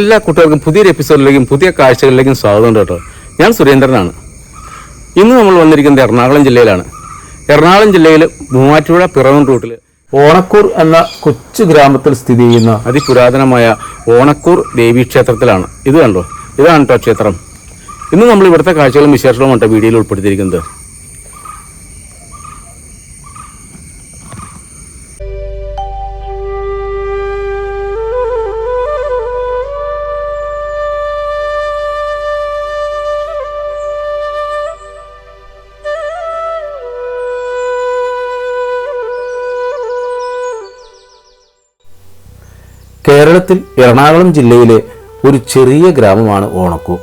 എല്ലാ കുട്ടികൾക്കും പുതിയൊരു എപ്പിസോഡിലേക്കും പുതിയ കാഴ്ചകളിലേക്കും സ്വാഗതം കേട്ടോ. ഞാൻ സുരേന്ദ്രനാണ്. ഇന്ന് നമ്മൾ വന്നിരിക്കുന്നത് എറണാകുളം ജില്ലയിലാണ്. എറണാകുളം ജില്ലയിൽ മൂവാറ്റുപുഴ പിറവം റൂട്ടിൽ ഓണക്കൂർ എന്ന കൊച്ചു ഗ്രാമത്തിൽ സ്ഥിതി ചെയ്യുന്ന അതിപുരാതനമായ ഓണക്കൂർ ദേവീക്ഷേത്രത്തിലാണ് ഇത് കണ്ടോ? ഇതാണ് കേട്ടോ ക്ഷേത്രം. ഇന്ന് നമ്മൾ ഇവിടുത്തെ കാഴ്ചകളും വിശേഷങ്ങളും കേട്ടോ വീഡിയോയിൽ ഉൾപ്പെടുത്തിയിരിക്കുന്നത്. കേരളത്തിൽ എറണാകുളം ജില്ലയിലെ ഒരു ചെറിയ ഗ്രാമമാണ് ഓണക്കൂർ.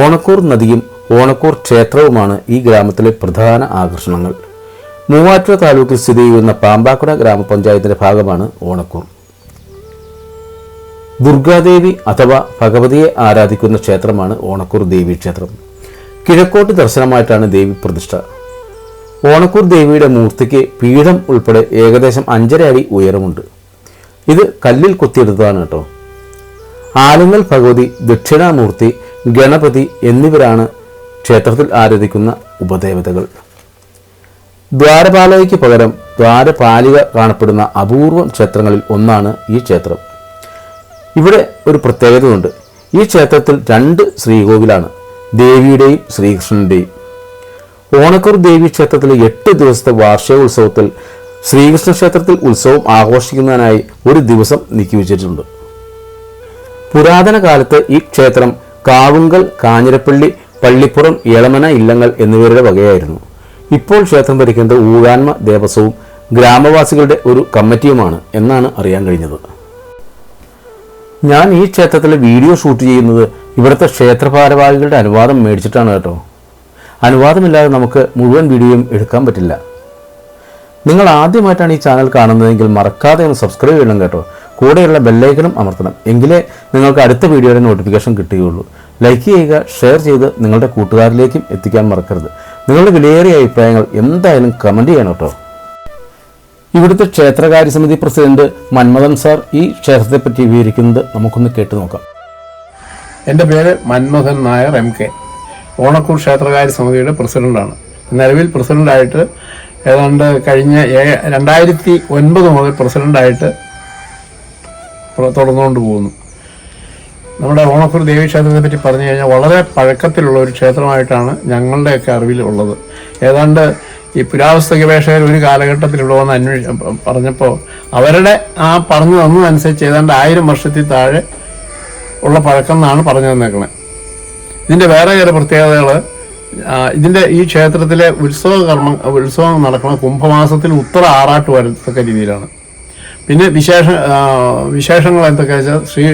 ഓണക്കൂർ നദിയും ഓണക്കൂർ ക്ഷേത്രവുമാണ് ഈ ഗ്രാമത്തിലെ പ്രധാന ആകർഷണങ്ങൾ. മൂവാറ്റുപുഴ താലൂക്കിൽ സ്ഥിതി ചെയ്യുന്ന പാമ്പാക്കുട ഗ്രാമപഞ്ചായത്തിന്റെ ഭാഗമാണ് ഓണക്കൂർ. ദുർഗാദേവി അഥവാ ഭഗവതിയെ ആരാധിക്കുന്ന ക്ഷേത്രമാണ് ഓണക്കൂർ ദേവി ക്ഷേത്രം. കിഴക്കോട്ട് ദർശനമായിട്ടാണ് ദേവി പ്രതിഷ്ഠ. ഓണക്കൂർ ദേവിയുടെ മൂർത്തിക്ക് പീഠം ഉൾപ്പെടെ ഏകദേശം അഞ്ചര അടി ഉയരമുണ്ട്. ഇത് കല്ലിൽ കൊത്തിയെടുത്തതാണ് കേട്ടോ. ആലങ്ങൽ ഭഗവതി ദക്ഷിണാമൂർത്തി ഗണപതി എന്നിവരാണ് ക്ഷേത്രത്തിൽ ആരാധിക്കുന്ന ഉപദേവതകൾ. ദ്വാരപാലയ്ക്ക് പകരം ദ്വാരപാലിക കാണപ്പെടുന്ന അപൂർവം ക്ഷേത്രങ്ങളിൽ ഒന്നാണ് ഈ ക്ഷേത്രം. ഇവിടെ ഒരു പ്രത്യേകതയുണ്ട്. ഈ ക്ഷേത്രത്തിൽ രണ്ട് ശ്രീകോവിലാണ് ദേവിയുടെയും ശ്രീകൃഷ്ണന്റെയും. ഓണക്കൂർ ദേവി ക്ഷേത്രത്തിലെ എട്ട് ദിവസത്തെ വാർഷിക ഉത്സവത്തിൽ ശ്രീകൃഷ്ണ ക്ഷേത്രത്തിൽ ഉത്സവം ആഘോഷിക്കുന്നതിനായി ഒരു ദിവസം നീക്കിവെച്ചിട്ടുണ്ട് പുരാതന കാലത്ത് ഈ ക്ഷേത്രം കാവുങ്കൽ കാഞ്ഞിരപ്പള്ളി പള്ളിപ്പുറം ഏളമന ഇല്ലങ്ങൾ എന്നിവരുടെ വകയായിരുന്നു. ഇപ്പോൾ ക്ഷേത്രം ഭരിക്കുന്നത് ഊഴാൻമ ദേവസ്വവും ഗ്രാമവാസികളുടെ ഒരു കമ്മിറ്റിയുമാണ് എന്നാണ് അറിയാൻ കഴിഞ്ഞത്. ഞാൻ ഈ ക്ഷേത്രത്തിലെ വീഡിയോ ഷൂട്ട് ചെയ്യുന്നത് ഇവിടുത്തെ ക്ഷേത്ര ഭാരവാഹികളുടെ അനുവാദം മേടിച്ചിട്ടാണ് കേട്ടോ. അനുവാദമില്ലാതെ നമുക്ക് മുഴുവൻ വീഡിയോയും എടുക്കാൻ പറ്റില്ല. നിങ്ങൾ ആദ്യമായിട്ടാണ് ഈ ചാനൽ കാണുന്നതെങ്കിൽ മറക്കാതെ ഒന്ന് സബ്സ്ക്രൈബ് ചെയ്യണം കേട്ടോ. കൂടെയുള്ള ബെല്ലൈക്കനും അമർത്തണം. എങ്കിലേ നിങ്ങൾക്ക് അടുത്ത വീഡിയോയുടെ നോട്ടിഫിക്കേഷൻ കിട്ടുകയുള്ളൂ. ലൈക്ക് ചെയ്യുക ഷെയർ ചെയ്ത് നിങ്ങളുടെ കൂട്ടുകാരിലേക്കും എത്തിക്കാൻ മറക്കരുത്. നിങ്ങളുടെ വിലയേറിയ അഭിപ്രായങ്ങൾ എന്തായാലും കമന്റ് ചെയ്യണം കേട്ടോ. ഇവിടുത്തെ ക്ഷേത്രകാര്യ സമിതി പ്രസിഡന്റ് മന്മഥൻ സാർ ഈ ക്ഷേത്രത്തെപ്പറ്റി വിവരിക്കുന്നത് നമുക്കൊന്ന് കേട്ടു നോക്കാം. എന്റെ പേര് മന്മഥൻ നായർ എം കെ ഓണക്കൂർ ക്ഷേത്രകാര്യ സമിതിയുടെ പ്രസിഡന്റാണ്. നിലവിൽ പ്രസിഡന്റായിട്ട് ഏതാണ്ട് കഴിഞ്ഞ രണ്ടായിരത്തി ഒൻപത് മുതൽ പ്രസിഡന്റായിട്ട് പ്ര- തുടർന്നുകൊണ്ട് പോകുന്നു. നമ്മുടെ ഓണക്കൂർ ദേവീക്ഷേത്രത്തെ പറ്റി പറഞ്ഞു കഴിഞ്ഞാൽ വളരെ പഴക്കത്തിലുള്ള ഒരു ക്ഷേത്രമായിട്ടാണ് ഞങ്ങളുടെയൊക്കെ അറിവിൽ ഉള്ളത്. ഏതാണ്ട് ഈ പുരാവസ്തു ഗവേഷകർ ഒരു കാലഘട്ടത്തിലുള്ള വന്ന് അന്വേഷി പറഞ്ഞപ്പോൾ അവരുടെ ആ പറഞ്ഞു തന്നതനുസരിച്ച് ഏതാണ്ട് ആയിരം വർഷത്തിൽ താഴെ ഉള്ള പഴക്കം എന്നാണ് പറഞ്ഞു തന്നേക്കണേ. ഇതിന്റെ വേറെ ചില പ്രത്യേകതകൾ ഇതിന്റെ ഈ ക്ഷേത്രത്തിലെ ഉത്സവ കർമ്മ ഉത്സവം നടക്കുന്ന കുംഭമാസത്തിൽ ഉത്തര ആറാട്ട് വരത്തക്ക രീതിയിലാണ്. പിന്നെ വിശേഷ വിശേഷങ്ങൾ എന്തൊക്കെയാ വെച്ചാൽ ശ്രീ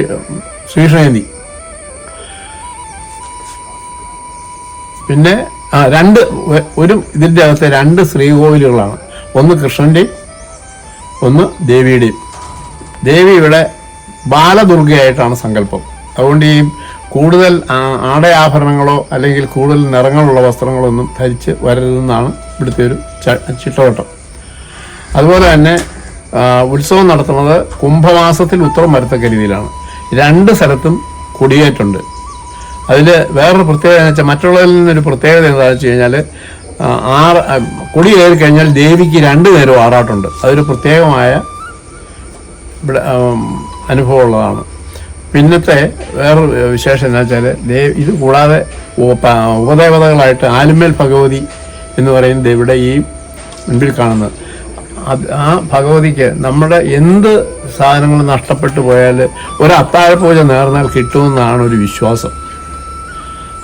ശ്രീഷേന്തി പിന്നെ രണ്ട് ഒരു ഇതിന്റെ അകത്തെ രണ്ട് ശ്രീകോവിലുകളാണ്. ഒന്ന് കൃഷ്ണന്റെയും ഒന്ന് ദേവിയുടെയും. ദേവി ബാലദുർഗയായിട്ടാണ് സങ്കല്പം. അതുകൊണ്ട് ഈ കൂടുതൽ ആടയാഭരണങ്ങളോ അല്ലെങ്കിൽ കൂടുതൽ നിറങ്ങളുള്ള വസ്ത്രങ്ങളോ ഒന്നും ധരിച്ച് വരരുതെന്നാണ് ഇവിടുത്തെ ഒരു ചിട്ടവട്ടം. അതുപോലെ തന്നെ ഉത്സവം നടത്തുന്നത് കുംഭമാസത്തിൽ ഉത്തരം വരത്തക്ക രീതിയിലാണ്. രണ്ട് സ്ഥലത്തും കൊടിയേറ്റുണ്ട്. അതിൽ വേറൊരു പ്രത്യേകത എന്ന് വെച്ചാൽ മറ്റുള്ളതിൽ നിന്നൊരു പ്രത്യേകത എന്താണെന്ന് വെച്ച് കഴിഞ്ഞാൽ ആറ് കൊടി കയറി കഴിഞ്ഞാൽ ദേവിക്ക് രണ്ട് നേരവും ആറാട്ടുണ്ട്. അതൊരു പ്രത്യേകമായ ഇവിടെ അനുഭവമുള്ളതാണ്. പിന്നത്തെ വേറൊരു വിശേഷം എന്താ വെച്ചാൽ ദേവ് ഇത് കൂടാതെ ഉപദേവതകളായിട്ട് ആലുമേൽ ഭഗവതി എന്ന് പറയുന്നത് ഇവിടെ ഈ മുൻപിൽ കാണുന്നത്. അത് ആ ഭഗവതിക്ക് നമ്മുടെ എന്ത് സാധനങ്ങൾ നഷ്ടപ്പെട്ടു പോയാൽ ഒരു അത്താഴപൂജ നേർന്നാൽ കിട്ടുമെന്നാണ് ഒരു വിശ്വാസം.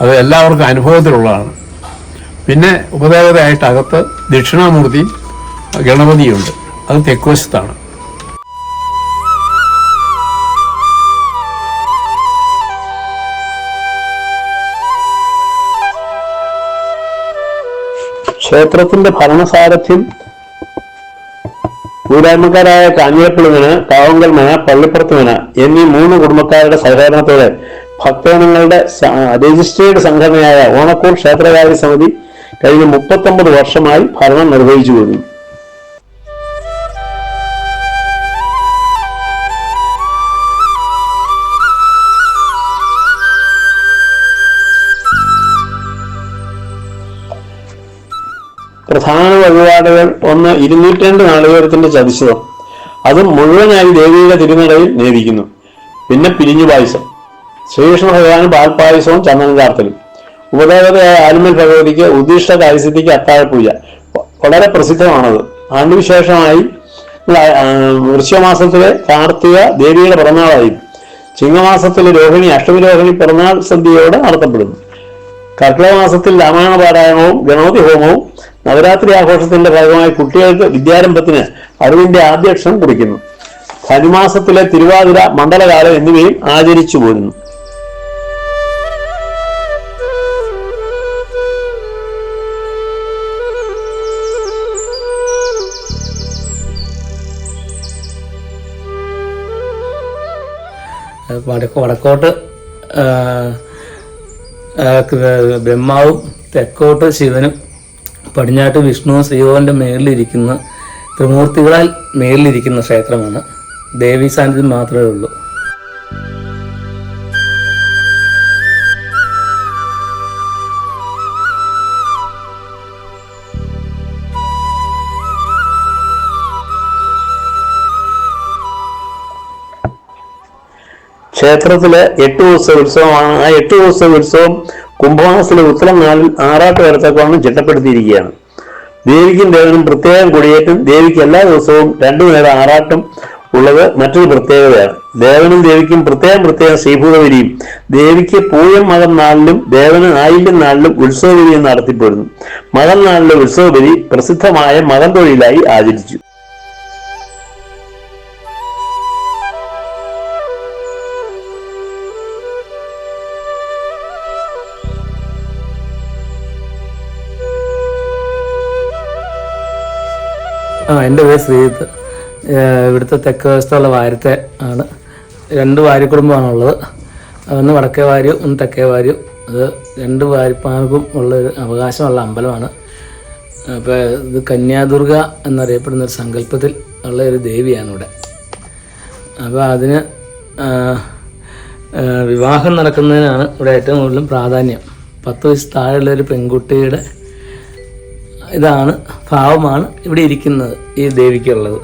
അത് എല്ലാവർക്കും അനുഭവത്തിലുള്ളതാണ്. പിന്നെ ഉപദേവതയായിട്ട് അകത്ത് ദക്ഷിണാമൂർത്തി ഗണപതിയുണ്ട്. അത് തെക്കുവശത്താണ് ക്ഷേത്രത്തിന്റെ ഭരണസാരഥ്യം ഊരായ്മക്കാരായ കാഞ്ഞിരപ്പള്ളിമന കാവങ്കൽ മന പള്ളിപ്പുറത്ത് മന എന്നീ മൂന്ന് കുടുംബക്കാരുടെ സഹകരണത്തോടെ ഭക്തജനങ്ങളുടെ രജിസ്ട്രേഡ് സംഘടനയായ ഓണക്കൂർ ക്ഷേത്രകാര്യ സമിതി കഴിഞ്ഞ മുപ്പത്തൊമ്പത് വർഷമായി ഭരണം നിർവഹിച്ചു വരുന്നു. പ്രധാന വഴിപാടുകൾ ഒന്ന് ഇരുന്നൂറ്റി നാളികേരത്തിന്റെ ചതിശതം അത് മുഴുവനായി ദേവിയുടെ തിരുനടയിൽ നേദിക്കുന്നു. പിന്നെ പിരിഞ്ഞു പായസം. ശ്രീകൃഷ്ണ ഭഗവാന് പാൽപായസവും ചന്ദന ചാർത്തലും ഉപദേവതയായ ആലുമൽ ഭഗവതിക്ക് ഉദ്ദിഷ്ട കാര്യസിദ്ധിക്ക് അത്താഴപൂജ. വളരെ പ്രസിദ്ധമാണത്. ആണ്ടുവിശേഷമായി വൃശ്യമാസത്തിലെ കാർത്തിക ദേവിയുടെ പിറന്നാളായി. ചിങ്ങമാസത്തിലെ രോഹിണി അഷ്ടമി രോഹിണി പിറന്നാൾ സന്ധ്യയോടെ നടത്തപ്പെടുന്നു. കർക്കിടക മാസത്തിൽ രാമായണ പാരായണവും ഗണപതി ഹോമവും നവരാത്രി ആഘോഷത്തിന്റെ ഭാഗമായി കുട്ടികൾക്ക് വിദ്യാരംഭത്തിന് അറിവിന്റെ ആദ്യക്ഷരം കുറിക്കുന്നു. ധനുമാസത്തിലെ തിരുവാതിര മണ്ഡലകാലം എന്നിവയും ആചരിച്ചു പോരുന്നു. വടക്ക് വടക്കോട്ട് ബ്രഹ്മാവും തെക്കോട്ട് ശിവനും പടിഞ്ഞാട്ട് വിഷ്ണുവും ശ്രീകോവിന്റെ മേളിലിരിക്കുന്ന ത്രിമൂർത്തികളാൽ മേളിലിരിക്കുന്ന ക്ഷേത്രമാണ്. ദേവി സാന്നിധ്യം മാത്രമേ ഉള്ളൂ. ക്ഷേത്രത്തിലെ എട്ട് ദിവസത്തെ ഉത്സവമാണ്. ആ എട്ട് ദിവസത്തെ ഉത്സവം കുംഭമാസത്തിലെ ഉത്തരം നാളിൽ ആറാട്ട് വരത്തേക്കാണ് ചിട്ടപ്പെടുത്തിയിരിക്കുകയാണ്. ദേവിക്കും ദേവനും പ്രത്യേകം കൊടിയേറ്റും. ദേവിക്ക് എല്ലാ ദിവസവും രണ്ടു നേരം ആറാട്ടും ഉള്ളത് മറ്റൊരു പ്രത്യേകതയാണ്. ദേവനും ദേവിക്കും പ്രത്യേകം പ്രത്യേകം ശ്രീഭൂതവരിയും. ദേവിക്ക് പൂയം മകം നാളിലും ദേവന് ആയില്യം നാളിലും ഉത്സവവിരിയും നടത്തിപ്പോരുന്നു മകം നാളിലെ ഉത്സവവിരി പ്രസിദ്ധമായ മകം തൊഴിലായി ആചരിച്ചു. ആ എന്റെ പേര് ശ്രീജിത്ത്. ഇവിടുത്തെ തെക്ക് വശത്തുള്ള വാരത്തെ ആണ്. രണ്ട് വാരിക്കുടുംബമാണുള്ളത് ഒന്ന് വടക്കേ വാരിയും ഒന്ന് തെക്കേ വാരിയും. അത് രണ്ട് വാരിപ്പാർക്കും ഉള്ള ഒരു അവകാശമുള്ള അമ്പലമാണ്. അപ്പോൾ ഇത് കന്യാദുർഗ എന്നറിയപ്പെടുന്ന ഒരു സങ്കല്പത്തിൽ ഉള്ള ഒരു ദേവിയാണ് ഇവിടെ. അപ്പോൾ അതിന് വിവാഹം നടക്കുന്നതിനാണ് ഇവിടെ ഏറ്റവും കൂടുതലും പ്രാധാന്യം. പത്ത് വയസ്സ് താഴെയുള്ള ഒരു പെൺകുട്ടിയുടെ ഇതാണ് ഭാവമാണ് ഇവിടെ ഇരിക്കുന്നത് ഈ ദേവിക്കുള്ളത്.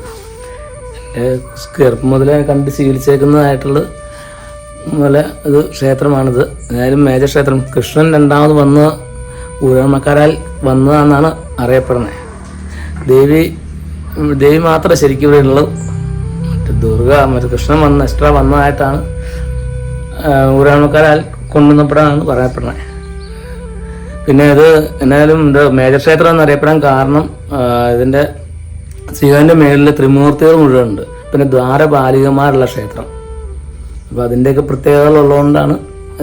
ഏഹ് ചെറുപ്പം മുതലേ കണ്ട് സ്വീകരിച്ചേക്കുന്നതായിട്ടുള്ള പോലെ ഇത് ക്ഷേത്രമാണിത്. ഏതായാലും മേജർ ക്ഷേത്രം. കൃഷ്ണൻ രണ്ടാമത് വന്ന് ഊരമക്കാരാൽ വന്നതാണെന്നാണ് അറിയപ്പെടുന്നത്. ദേവി ദേവി മാത്രമേ ശരിക്കും ഇവിടെ ഉള്ളൂ മറ്റേ ദുർഗ മറ്റേ കൃഷ്ണൻ വന്ന് എക്സ്ട്രാ വന്നതായിട്ടാണ് ഊരാമക്കാരാൽ കൊണ്ടുവന്നപ്പോഴാണ് പറയപ്പെടുന്നത്. പിന്നെ ഇത് എന്നാലും ഇത് മേജർ ക്ഷേത്രം എന്നറിയപ്പെടാൻ കാരണം ഇതിന്റെ ശിവന്റെ മേളിൽ ത്രിമൂർത്തികൾ മുഴുവൻ ഉണ്ട് പിന്നെ ദ്വാരപാലികമാരുള്ള ക്ഷേത്രം. അപ്പോൾ അതിന്റെയൊക്കെ പ്രത്യേകതകൾ ഉള്ളതുകൊണ്ടാണ്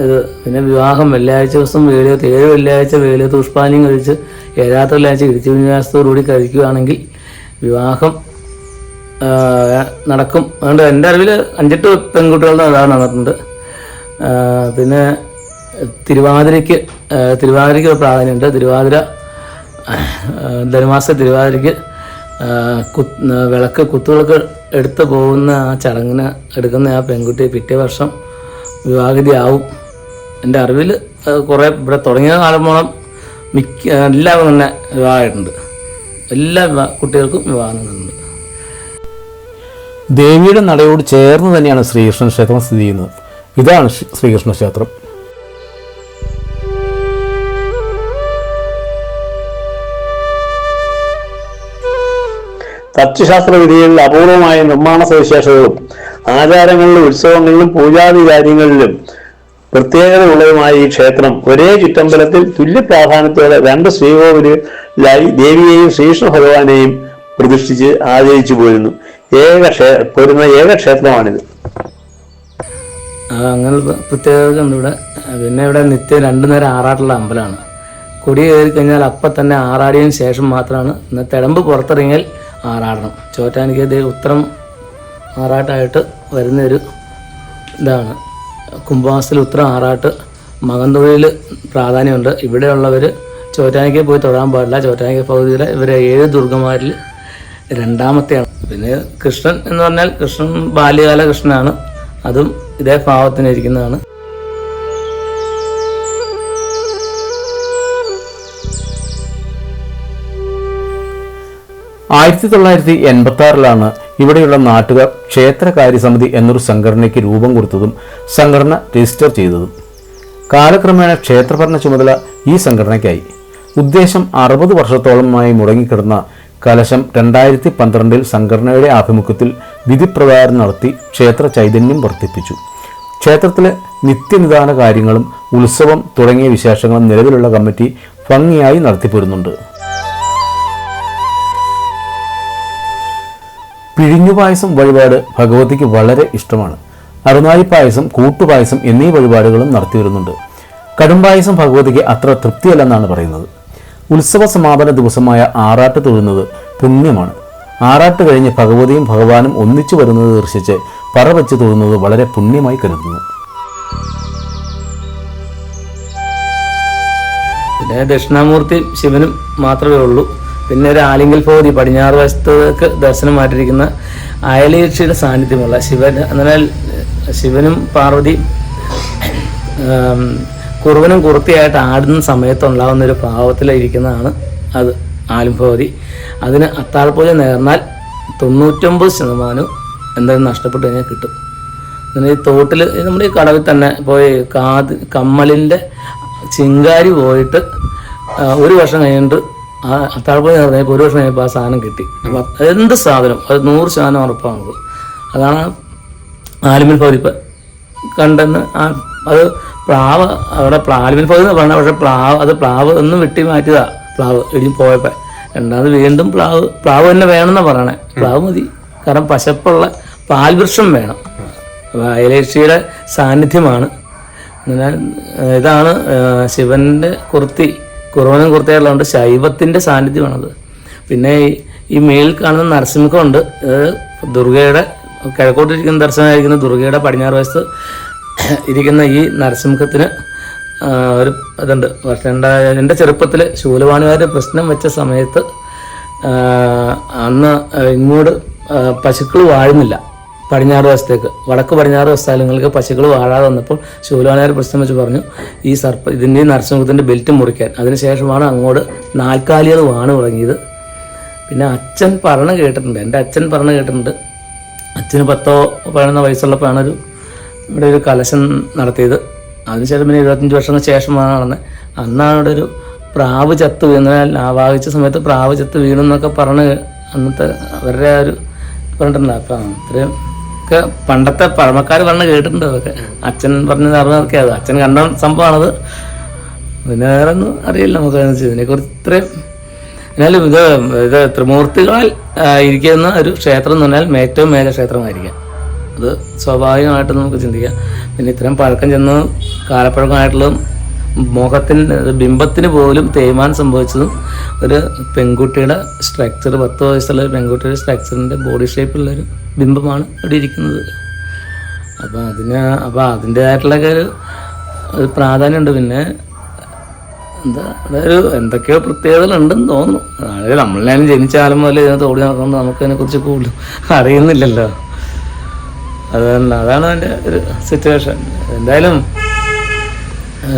ഇത്. പിന്നെ വിവാഹം വെള്ളിയാഴ്ച ദിവസം വേലിയത്ത് ഏഴ് വെള്ളിയാഴ്ച വേലിയത്ത് പുഷ്പാഞ്ജലി കഴിച്ച് ഏഴാത്ത വെള്ളിയാഴ്ച ഇടിച്ചു വിന്യാസത്തോടുകൂടി കഴിക്കുകയാണെങ്കിൽ വിവാഹം നടക്കും. അതുകൊണ്ട് എന്റെ അറിവിൽ അഞ്ചെട്ട് പെൺകുട്ടികളുടെ അതാണ് നടന്നിട്ടുണ്ട്. പിന്നെ തിരുവാതിരയ്ക്ക് തിരുവാതിരയ്ക്ക് ഒരു പ്രാധാന്യമുണ്ട്. തിരുവാതിര ധനുമാസ തിരുവാതിരയ്ക്ക് വിളക്ക് കുത്തുവിളക്ക് എടുത്തു പോകുന്ന ആ ചടങ്ങിന് എടുക്കുന്ന ആ പെൺകുട്ടി പിറ്റേ വർഷം വിവാഹിതയാവും. എന്റെ അറിവിൽ കുറേ ഇവിടെ തുടങ്ങിയ കാലം മോളം മിക്ക എല്ലാവരും തന്നെ വിവാഹമായിട്ടുണ്ട്. എല്ലാ കുട്ടികൾക്കും വിവാഹം നിന്നുണ്ട് ദേവിയുടെ നടയോട് ചേർന്ന് തന്നെയാണ് ശ്രീകൃഷ്ണ ക്ഷേത്രം സ്ഥിതി ചെയ്യുന്നത്. ഇതാണ് ശ്രീ- ശ്രീകൃഷ്ണ ക്ഷേത്രം. തച്ചുശാസ്ത്ര വിധിയിൽ അപൂർവമായ നിർമ്മാണ സവിശേഷതകളും ആചാരങ്ങളിലും ഉത്സവങ്ങളിലും പൂജാതി കാര്യങ്ങളിലും പ്രത്യേകതയുള്ളതുമായ ഈ ക്ഷേത്രം ഒരേ ചുറ്റമ്പലത്തിൽ തുല്യ പ്രാധാന്യത്തോടെ രണ്ട് ശ്രീകോവിലായി ദേവിയെയും ശ്രീകൃഷ്ണ ഭഗവാനെയും പ്രതിഷ്ഠിച്ച് ആചരിച്ചു പോരുന്നു. ഏക പോരുന്ന ഏക ക്ഷേത്രമാണിത്. അങ്ങനെ പ്രത്യേകത ഇവിടെ. പിന്നെ ഇവിടെ നിത്യം രണ്ടു നേരം ആറാട്ടുള്ള അമ്പലമാണ്. കൊടി കയറി കഴിഞ്ഞാൽ അപ്പം തന്നെ ആറാടിയതിന് ശേഷം മാത്രമാണ്. ഇന്ന് തിടമ്പ് പുറത്തിറങ്ങിയാൽ ആറാടണം. ചോറ്റാനിക്ക് ഇത് ഉത്തരം ആറാട്ടായിട്ട് വരുന്നൊരു ഇതാണ്. കുംഭമാസത്തിൽ ഉത്തരം ആറാട്ട് മകന്തൊഴിൽ തൊഴിൽ പ്രാധാന്യമുണ്ട്. ഇവിടെയുള്ളവർ ചോറ്റാനിക്ക് പോയി തൊടാൻ പാടില്ല. ചോറ്റാനിക്ക് പകുതിയിലെ ഇവരെ ഏഴ് ദുർഗമാരിൽ രണ്ടാമത്തെയാണ്. പിന്നെ കൃഷ്ണൻ എന്ന് പറഞ്ഞാൽ കൃഷ്ണൻ ബാല്യകാല കൃഷ്ണനാണ് അതും ഇതേ ഭാവത്തിന് ആയിരത്തി തൊള്ളായിരത്തി എൺപത്തി ആറിലാണ് ഇവിടെയുള്ള നാട്ടുകാർ ക്ഷേത്രകാര്യ സമിതി എന്നൊരു സംഘടനയ്ക്ക് രൂപം കൊടുത്തതും സംഘടന രജിസ്റ്റർ ചെയ്തതും. കാലക്രമേണ ക്ഷേത്രഭരണ ചുമതല ഈ സംഘടനയ്ക്കായി. ഉദ്ദേശം അറുപത് വർഷത്തോളമായി മുടങ്ങിക്കിടന്ന കലശം രണ്ടായിരത്തി പന്ത്രണ്ടിൽ സംഘടനയുടെ ആഭിമുഖ്യത്തിൽ വിധിപ്രകാരം നടത്തി ക്ഷേത്ര ചൈതന്യം വർദ്ധിപ്പിച്ചു. ക്ഷേത്രത്തിലെ നിത്യനിദാന കാര്യങ്ങളും ഉത്സവം തുടങ്ങിയ വിശേഷങ്ങളും നിലവിലുള്ള കമ്മിറ്റി ഭംഗിയായി നടത്തിപ്പോരുന്നുണ്ട്. പിഴിഞ്ഞു പായസം വഴിപാട് ഭഗവതിക്ക് വളരെ ഇഷ്ടമാണ്. അറുനാഴി പായസം കൂട്ടുപായസം എന്നീ വഴിപാടുകളും നടത്തി വരുന്നുണ്ട്. കടുംപായസം ഭഗവതിക്ക് അത്ര തൃപ്തിയല്ലെന്നാണ് പറയുന്നത്. ഉത്സവ സമാപന ദിവസമായ ആറാട്ട് തൊഴുന്നത് പുണ്യമാണ്. ആറാട്ട് കഴിഞ്ഞ് ഭഗവതിയും ഭഗവാനും ഒന്നിച്ചു വരുന്നത് ദർശിച്ച് പറ വെച്ച് തൊഴുന്നത് വളരെ പുണ്യമായി കരുതുന്നു. പിന്നെ ദക്ഷിണാമൂർത്തി ശിവനും മാത്രമേ ഉള്ളൂ. പിന്നെ ഒരു ആലിംഗൽ ഭഗവതി പടിഞ്ഞാറ് വശത്തേക്ക് ദർശനം മാറ്റിയിരിക്കുന്ന അയലേക്ഷിയുടെ സാന്നിധ്യമുള്ള ശിവൻ എന്നാൽ ശിവനും പാർവതി കുറുവനും കുറുത്തിയായിട്ട് ആടുന്ന സമയത്തുണ്ടാകുന്ന ഒരു ഭാവത്തിലിരിക്കുന്നതാണ് അത് ആലുംഭവതി അതിന് അത്താഴപ്പൂജ നേർന്നാൽ തൊണ്ണൂറ്റൊമ്പത് ശതമാനവും എന്തായാലും നഷ്ടപ്പെട്ട് കഴിഞ്ഞാൽ കിട്ടും. അങ്ങനെ ഈ തോട്ടിൽ നമ്മുടെ ഈ കടവിൽ തന്നെ പോയി കാത് കമ്മലിന്റെ ചിങ്കാരി പോയിട്ട് ഒരു വർഷം കഴിഞ്ഞിട്ട് ആ അത്താഴപ്പുഴ നടന്നപ്പോൾ ഒരു വർഷം കഴിഞ്ഞപ്പോൾ ആ സാധനം കിട്ടി. അപ്പം എന്ത് സാധനം? അത് നൂറ് ശതമാനം ഉറപ്പാണ് അതാണ് ആലുമിൽ പതിപ്പ് കണ്ടെന്ന് ആ അത് പ്ലാവ് അവിടെ പ്ലാലിമിൽ പകുതി എന്ന് പറഞ്ഞാൽ പക്ഷേ പ്ലാവ് അത് പ്ലാവ് ഒന്ന് വെട്ടി മാറ്റിയതാ പ്ലാവ്. ഇടിഞ്ഞ് പോയപ്പോൾ രണ്ടാമത് വീണ്ടും പ്ലാവ് പ്ലാവ് തന്നെ വേണമെന്നാണ് പറയണേ. പ്ലാവ് മതി. കാരണം പശപ്പുള്ള പാൽവൃക്ഷം വേണം. വയലേക്ഷിയുടെ സാന്നിധ്യമാണ്. ഇതാണ് ശിവന്റെ കുർത്തി. കുറവനും കുർത്തയുള്ളതുകൊണ്ട് ശൈവത്തിന്റെ സാന്നിധ്യമാണത്. പിന്നെ ഈ- മേളിൽ കാണുന്ന നരസിംഹമുണ്ട്. ദുർഗയുടെ കിഴക്കോട്ടിരിക്കുന്ന ദർശനമായിരിക്കുന്ന ദുർഗയുടെ പടിഞ്ഞാറ് വശത്ത് ഇരിക്കുന്ന ഈ നരസിംഹത്തിന് ഒരു പക്ഷേ എന്റെ- എന്റെ ചെറുപ്പത്തിൽ ശൂലവാണിമാരുടെ പ്രശ്നം വെച്ച സമയത്ത് അന്ന് ഇങ്ങോട്ട് പശുക്കൾ വാഴുന്നില്ല. പടിഞ്ഞാറ് വശത്തേക്ക് വടക്ക് പടിഞ്ഞാറ് സ്ഥലങ്ങൾക്ക് പശുക്കൾ വാഴാതെ വന്നപ്പോൾ ശൂലവാണിയാർ പ്രശ്നം വെച്ച് പറഞ്ഞു ഈ സർപ്പ ഇതിന്റെ നരസിംഹത്തിന്റെ ബെൽറ്റ് മുറിക്കാൻ. അതിനുശേഷമാണ് അങ്ങോട്ട് നാൽക്കാലികൾ വാണ് തുടങ്ങിയത്. പിന്നെ അച്ഛൻ പറഞ്ഞ് കേട്ടിട്ടുണ്ട് എന്റെ അച്ഛൻ പറഞ്ഞ് കേട്ടിട്ടുണ്ട്. അച്ഛന് പത്തോ പതിനൊന്നോ വയസ്സുള്ളപ്പോഴാണ് ഒരു ഇവിടെ ഒരു കലശം നടത്തിയത്. അതിനുശേഷം പിന്നെ എഴുപത്തഞ്ച് വർഷങ്ങൾക്ക് ശേഷമാണ് നടന്നത്. അന്നാണ് ഇവിടെ ഒരു പ്രാവ് ചത്ത് വീണാൽ ആവാഹിച്ച സമയത്ത് പ്രാവ് ചത്ത് വീണെന്നൊക്കെ പറഞ്ഞ് അന്നത്തെ അവരുടെ ഒരു പറഞ്ഞിട്ടുണ്ട്. അപ്പം അത്രയും ഒക്കെ പണ്ടത്തെ പഴമക്കാർ പറഞ്ഞ് കേട്ടിട്ടുണ്ട് അതൊക്കെ. അച്ഛൻ പറഞ്ഞത് അറിഞ്ഞതൊക്കെ അത്. അച്ഛൻ കണ്ട സംഭവമാണത്. പിന്നെ വേറെ ഒന്നും അറിയില്ല നമുക്ക് ഇതിനെക്കുറിച്ച് ഇത്രയും. എന്നാലും ഇത് ഇത് ത്രിമൂർത്തികളാൽ ഇരിക്കുന്ന ഒരു ക്ഷേത്രം എന്ന് പറഞ്ഞാൽ ഏറ്റവും മേല ക്ഷേത്രമായിരിക്കാം. അത് സ്വാഭാവികമായിട്ട് നമുക്ക് ചിന്തിക്കാം. പിന്നെ ഇത്രയും പഴക്കം ചെന്ന് കാലപ്പഴക്കമായിട്ടുള്ളതും മുഖത്തിന് ബിംബത്തിന് പോലും തേയ്മാൻ സംഭവിച്ചതും ഒരു പെൺകുട്ടിയുടെ സ്ട്രക്ചർ പത്ത് വയസ്സുള്ള ഒരു പെൺകുട്ടിയുടെ സ്ട്രക്ചറിന്റെ ബോഡി ഷേപ്പുള്ളൊരു ബിംബമാണ് ഇവിടെ ഇരിക്കുന്നത്. അപ്പോൾ അതിന് അപ്പോൾ അതിന്റേതായിട്ടുള്ളൊക്കെ ഒരു ഒരു പ്രാധാന്യമുണ്ട്. പിന്നെ എന്താ അതൊരു എന്തൊക്കെയോ പ്രത്യേകതകളുണ്ടെന്ന് തോന്നുന്നു. അതായത് നമ്മളിനും ജനിച്ച കാലം മുതൽ ഇതിനകത്ത് ഓടി നടക്കുന്നത് നമുക്കതിനെക്കുറിച്ച് കൂടുതൽ അറിയുന്നില്ലല്ലോ. അതുകൊണ്ട് അതാണ് അതിന്റെ ഒരു സിറ്റുവേഷൻ എന്തായാലും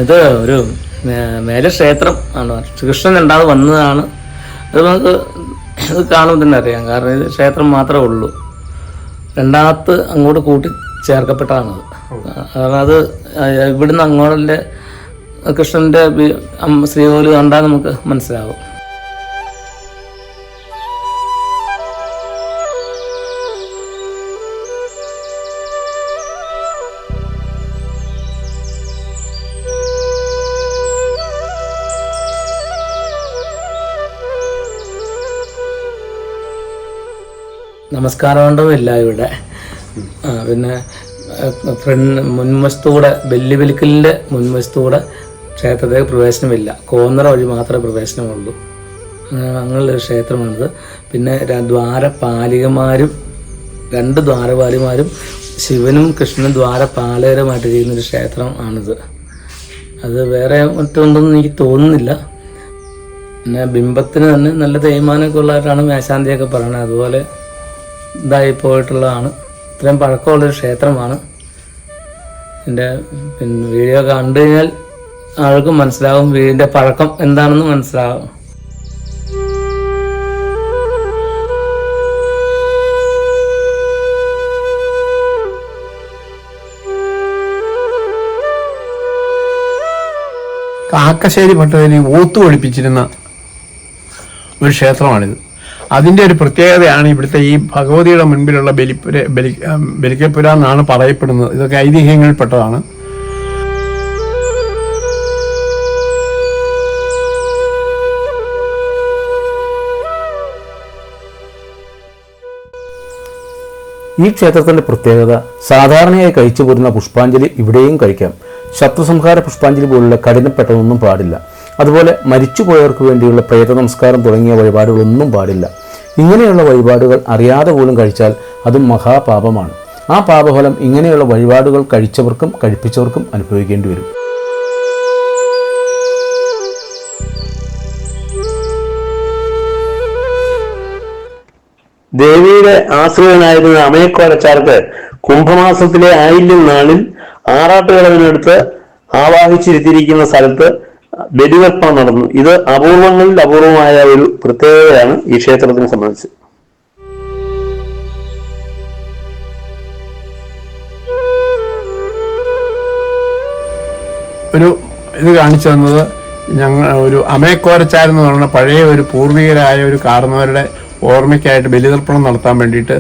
ഇത് ഒരു മേ- മേലെ ക്ഷേത്രം ആണ്. ശ്രീകൃഷ്ണൻ ഉണ്ടാതെ വന്നതാണ്. അത് നമുക്ക് ഇത് കാണുമ്പോൾ തന്നെ അറിയാം. കാരണം ഇത് ക്ഷേത്രം മാത്രമേ ഉള്ളൂ. രണ്ടാമത്ത് അങ്ങോട്ട് കൂട്ടി ചേർക്കപ്പെട്ടതാണത് കാരണം അത് ഇവിടുന്ന് അങ്ങോട്ടല്ലേ കൃഷ്ണന്റെ ശ്രീകോവിൽ കണ്ടാൽ നമുക്ക് മനസ്സിലാവും. നമസ്കാര മണ്ഡപമില്ല ഇവിടെ പിന്നെ ഫ്രണ്ട് മുൻവശത്തൂടെ വെല്ലുവിളിക്കലിന്റെ മുൻവശത്തൂടെ ക്ഷേത്രത്തിൽ പ്രവേശനമില്ല. കോന്നറ വഴി മാത്രമേ പ്രവേശനമുള്ളൂ. അങ്ങനെ അങ്ങനെയുള്ളൊരു ക്ഷേത്രമാണിത്. പിന്നെ ദ്വാരപാലികമാരും രണ്ട് ദ്വാരപാലിമാരും ശിവനും കൃഷ്ണനും ദ്വാരപാലകരുമായിട്ട് ചെയ്യുന്നൊരു ക്ഷേത്രം ആണിത്. അത് വേറെ മറ്റൊന്നും എനിക്ക് തോന്നുന്നില്ല. പിന്നെ ബിംബത്തിന് തന്നെ നല്ല തേയ്മാനമൊക്കെ ഉള്ളതായിട്ടാണ് മേശാന്തിയൊക്കെ പറയുന്നത്. അതുപോലെ ഇതായി പോയിട്ടുള്ളതാണ്. ഇത്രയും പഴക്കമുള്ളൊരു ക്ഷേത്രമാണ്. എന്റെ പിന്നെ വീഡിയോ കണ്ടു കഴിഞ്ഞാൽ ആൾക്കും മനസ്സിലാവും വീടിന്റെ പഴക്കം എന്താണെന്ന് മനസ്സിലാവും. കാക്കശ്ശേരി ഭട്ടതിരി ഓത്തു ഒളിപ്പിച്ചിരുന്ന ഒരു ക്ഷേത്രമാണിത്. അതിന്റെ ഒരു പ്രത്യേകതയാണ് ഇവിടുത്തെ ഈ ഭഗവതിയുടെ മുൻപിലുള്ള ബലിപ്പുര ബലി ബലിക്കപ്പുര എന്നാണ് പറയപ്പെടുന്നത്. ഇതൊക്കെ ഐതിഹ്യങ്ങളിൽപ്പെട്ടതാണ്. ഈ ക്ഷേത്രത്തിന്റെ പ്രത്യേകത സാധാരണയായി കഴിച്ചു പോരുന്ന പുഷ്പാഞ്ജലി ഇവിടെയും കഴിക്കാം. ശത്രുസംഹാര പുഷ്പാഞ്ജലി പോലുള്ള കഠിനപ്പെട്ടതൊന്നും പാടില്ല. അതുപോലെ മരിച്ചുപോയവർക്ക് വേണ്ടിയുള്ള പ്രേത നമസ്കാരം തുടങ്ങിയ വഴിപാടുകളൊന്നും പാടില്ല. ഇങ്ങനെയുള്ള വഴിപാടുകൾ അറിയാതെ പോലും കഴിച്ചാൽ അത് മഹാപാപമാണ്. ആ പാപഫലം ഇങ്ങനെയുള്ള വഴിപാടുകൾ കഴിച്ചവർക്കും കഴിപ്പിച്ചവർക്കും അനുഭവിക്കേണ്ടി വരും. ദേവിയുടെ ആശ്രയനായിരുന്ന അമയക്കോലച്ചാർക്ക് കുംഭമാസത്തിലെ ആയില്യം നാളിൽ ആറാട്ടുകളവിനടുത്ത് ആവാഹിച്ചിരുത്തിയിരിക്കുന്ന സ്ഥലത്ത് ബലിതർപ്പണം നടന്നു. ഇത് അപൂർവങ്ങളിൽ അപൂർവമായ ഒരു പ്രത്യേകതയാണ് ഈ ക്ഷേത്രത്തിനെ സംബന്ധിച്ച്. ഒരു ഇത് കാണിച്ചു തന്നത് ഞങ്ങൾ ഒരു അമയക്കോരച്ചാരൻ എന്ന് പറയുന്ന പഴയ ഒരു പൂർവികരായ ഒരു കാർന്നവരുടെ ഓർമ്മയ്ക്കായിട്ട് ബലിതർപ്പണം നടത്താൻ വേണ്ടിയിട്ട്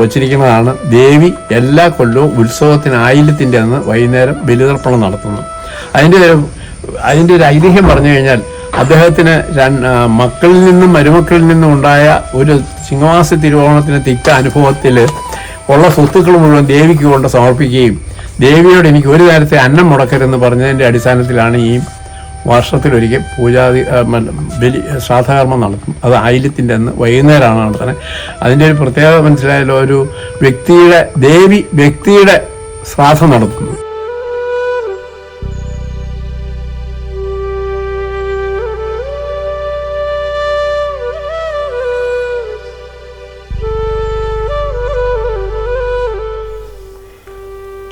വച്ചിരിക്കുന്നതാണ് ദേവി എല്ലാ കൊല്ലവും ഉത്സവത്തിന് ആയില്യത്തിന്റെ അന്ന് വൈകുന്നേരം ബലിതർപ്പണം നടത്തുന്നു അതിന്റെ അതിന്റെ ഒരു ഐതിഹ്യം പറഞ്ഞു കഴിഞ്ഞാൽ അദ്ദേഹത്തിന് മക്കളിൽ നിന്നും മരുമക്കളിൽ നിന്നും ഉണ്ടായ ഒരു ചിങ്ങമാസ തിരുവോണത്തിന് തിക്ത അനുഭവത്തിൽ ഉള്ള സ്വത്തുക്കൾ മുഴുവൻ ദേവിക്ക് കൊണ്ട് സമർപ്പിക്കുകയും ദേവിയോട് എനിക്ക് ഒരു നേരത്തെ അന്നം മുടക്കരുതെന്ന് പറഞ്ഞതിന്റെ അടിസ്ഥാനത്തിലാണ് ഈ വർഷത്തിലൊരിക്കൽ പൂജാതി ബലി ശ്രാദ്ധകർമ്മം നടത്തും. അത് ആയില്യത്തിന്റെ അന്ന് വൈകുന്നേരമാണ് നടത്തുന്നത്. അതിന്റെ ഒരു പ്രത്യേകത മനസ്സിലായാലോ ഒരു വ്യക്തിയുടെ ദേവി വ്യക്തിയുടെ ശ്രാദ്ധം നടത്തുന്നു.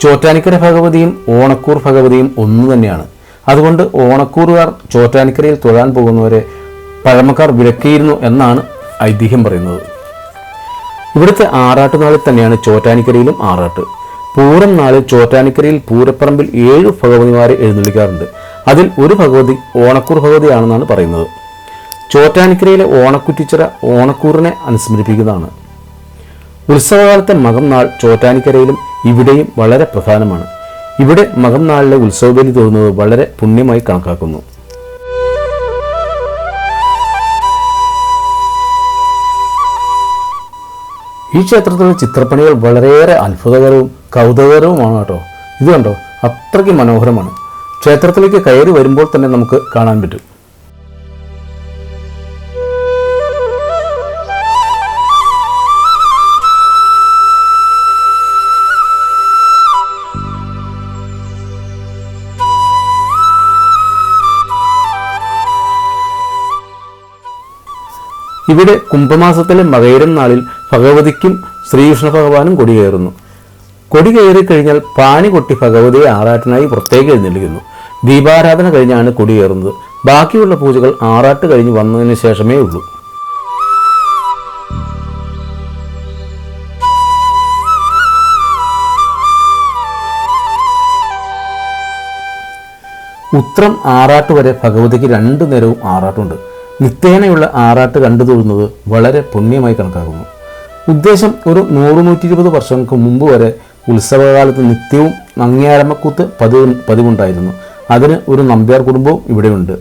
ചോറ്റാനിക്കര ഭഗവതിയും ഓണക്കൂർ ഭഗവതിയും ഒന്നു തന്നെയാണ്. അതുകൊണ്ട് ഓണക്കൂറുകാർ ചോറ്റാനിക്കരയിൽ തൊഴാൻ പോകുന്നവരെ പഴമക്കാർ വിലക്കിയിരുന്നു എന്നാണ് ഐതിഹ്യം പറയുന്നത്. ഇവിടുത്തെ ആറാട്ട് നാളിൽ തന്നെയാണ് ചോറ്റാനിക്കരയിലും ആറാട്ട്. പൂരം നാളിൽ ചോറ്റാനിക്കരയിൽ പൂരപ്പറമ്പിൽ ഏഴ് ഭഗവതിമാരെ എഴുന്നള്ളിക്കാറുണ്ട്. അതിൽ ഒരു ഭഗവതി ഓണക്കൂർ ഭഗവതിയാണെന്നാണ് പറയുന്നത്. ചോറ്റാനിക്കരയിലെ ഓണക്കുറ്റിച്ചിറ ഓണക്കൂറിനെ അനുസ്മരിപ്പിക്കുന്നതാണ്. ഉത്സവകാലത്തെ മകം നാൾ ചോറ്റാനിക്കരയിലും ഇവിടെയും വളരെ പ്രധാനമാണ്. ഇവിടെ മകം നാളിലെ ഉത്സവബലി തോന്നുന്നത് വളരെ പുണ്യമായി കണക്കാക്കുന്നു. ഈ ക്ഷേത്രത്തിലെ ചിത്രപ്പണികൾ വളരെയേറെ അത്ഭുതകരവും കൗതുകകരവുമാണ് കേട്ടോ. ഇത് കണ്ടോ? അത്രയ്ക്ക് മനോഹരമാണ്. ക്ഷേത്രത്തിലേക്ക് കയറി വരുമ്പോൾ തന്നെ നമുക്ക് കാണാൻ പറ്റും. ഇവിടെ കുംഭമാസത്തിലെ മകയിരം നാളിൽ ഭഗവതിക്കും ശ്രീകൃഷ്ണ ഭഗവാനും കൊടികയറുന്നു. കൊടി കയറി കഴിഞ്ഞാൽ പാനി കൊട്ടി ഭഗവതിയെ ആറാട്ടിനായി പുറത്തേക്ക് എഴുന്നള്ളിക്കുന്നു ദീപാരാധന കഴിഞ്ഞാണ് കൊടിയേറുന്നത് ബാക്കിയുള്ള പൂജകൾ ആറാട്ട് കഴിഞ്ഞ് വന്നതിന് ശേഷമേ ഉള്ളൂ. ഉത്രം ആറാട്ട് വരെ ഭഗവതിക്ക് രണ്ടു നേരവും ആറാട്ടുണ്ട്. നിത്യേനയുള്ള ആറാട്ട് കണ്ടു തോന്നുന്നത് വളരെ പുണ്യമായി കണക്കാക്കുന്നു. ഉദ്ദേശം ഒരു നൂറ് നൂറ്റി ഇരുപത് വർഷങ്ങൾക്ക് മുമ്പ് വരെ ഉത്സവകാലത്ത് നിത്യവും നങ്ങിയാരമ്മക്കൂത്ത് പതിവ് പതിവുണ്ടായിരുന്നു. അതിന് ഒരു നമ്പ്യാർ കുടുംബവും ഇവിടെയുണ്ട്.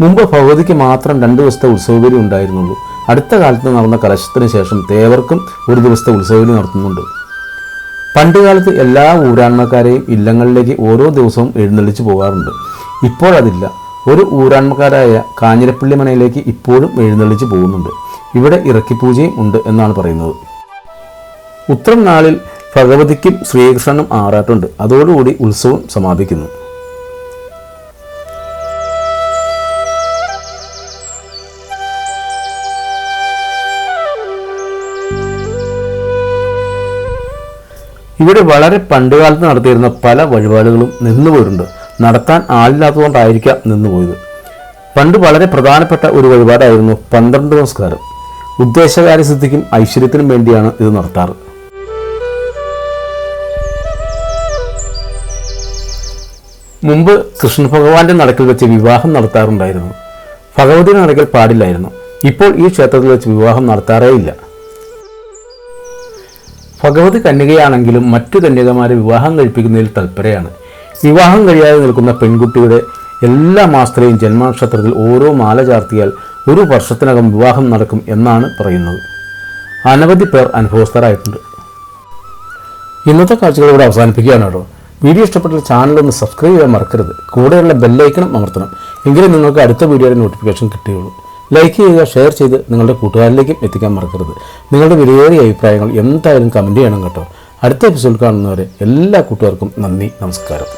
മുമ്പ് ഭഗവതിക്ക് മാത്രം രണ്ട് ദിവസത്തെ ഉത്സവബലി ഉണ്ടായിരുന്നുള്ളൂ. അടുത്ത കാലത്ത് നടന്ന കലശത്തിന് ശേഷം തേവർക്കും ഒരു ദിവസത്തെ ഉത്സവബലി നടത്തുന്നുണ്ട്. പണ്ടുകാലത്ത് എല്ലാ ഊരാൺമക്കാരെയും ഇല്ലങ്ങളിലേക്ക് ഓരോ ദിവസവും എഴുന്നള്ളിച്ച് പോകാറുണ്ട്. ഇപ്പോൾ അതില്ല. ഒരു ഊരാൺമക്കാരായ കാഞ്ഞിരപ്പള്ളി മനയിലേക്ക് ഇപ്പോഴും എഴുന്നള്ളിച്ച് പോകുന്നുണ്ട്. ഇവിടെ ഇറക്കിപ്പൂജയും ഉണ്ട് എന്നാണ് പറയുന്നത്. ഉത്രം നാളിൽ ഭഗവതിക്കും ശ്രീകൃഷ്ണനും ആറാട്ടുണ്ട്. അതോടുകൂടി ഉത്സവം സമാപിക്കുന്നു. ഇവിടെ വളരെ പണ്ടുകാലത്ത് നടത്തിയിരുന്ന പല വഴിപാടുകളും നിന്നുപോയിട്ടുണ്ട്. നടത്താൻ ആളില്ലാത്തതുകൊണ്ടായിരിക്കാം നിന്നുപോയത്. പണ്ട് വളരെ പ്രധാനപ്പെട്ട ഒരു വഴിപാടായിരുന്നു പന്ത്രണ്ട് നമസ്കാരം ഉദ്ദേശകാര്യസിദ്ധിക്കും ഐശ്വര്യത്തിനും വേണ്ടിയാണ് ഇത് നടത്താറ്. മുമ്പ് കൃഷ്ണ ഭഗവാന്റെ നടക്കിൽ വെച്ച് വിവാഹം നടത്താറുണ്ടായിരുന്നു. ഭഗവതി നടക്കൽ പാടില്ലായിരുന്നു. ഇപ്പോൾ ഈ ക്ഷേത്രത്തിൽ വെച്ച് വിവാഹം നടത്താറേ ഇല്ല ഭഗവതി കന്യകയാണെങ്കിലും മറ്റു കന്യകമാരെ വിവാഹം കഴിപ്പിക്കുന്നതിൽ തൽപരയാണ്. വിവാഹം കഴിയാതെ നിൽക്കുന്ന പെൺകുട്ടിയുടെ എല്ലാ മാസത്തിലെയും ജന്മനക്ഷത്രത്തിൽ ഓരോ മാല ചാർത്തിയാൽ ഒരു വർഷത്തിനകം വിവാഹം നടക്കും എന്നാണ് പറയുന്നത്. അനവധി പേർ അനുഭവസ്ഥരായിട്ടുണ്ട്. ഇന്നത്തെ കാഴ്ചകൾ ഇവിടെ അവസാനിപ്പിക്കുകയാണ് കേട്ടോ. വീഡിയോ ഇഷ്ടപ്പെട്ട ചാനൽ ഒന്ന് സബ്സ്ക്രൈബ് ചെയ്യാൻ മറക്കരുത്. കൂടെയുള്ള ബെല്ലൈക്കണം അമർത്തണം. എങ്കിലേ നിങ്ങൾക്ക് അടുത്ത വീഡിയോയുടെ നോട്ടിഫിക്കേഷൻ കിട്ടുകയുള്ളൂ. ലൈക്ക് ചെയ്യുക ഷെയർ ചെയ്ത് നിങ്ങളുടെ കൂട്ടുകാരിലേക്കും എത്തിക്കാൻ മറക്കരുത്. നിങ്ങളുടെ വിലയേറിയ അഭിപ്രായങ്ങൾ എന്തായാലും കമന്റ് ചെയ്യണം കേട്ടോ. അടുത്ത എപ്പിസോഡ് കാണുന്നവരെ എല്ലാ കൂട്ടുകാർക്കും നന്ദി നമസ്കാരം.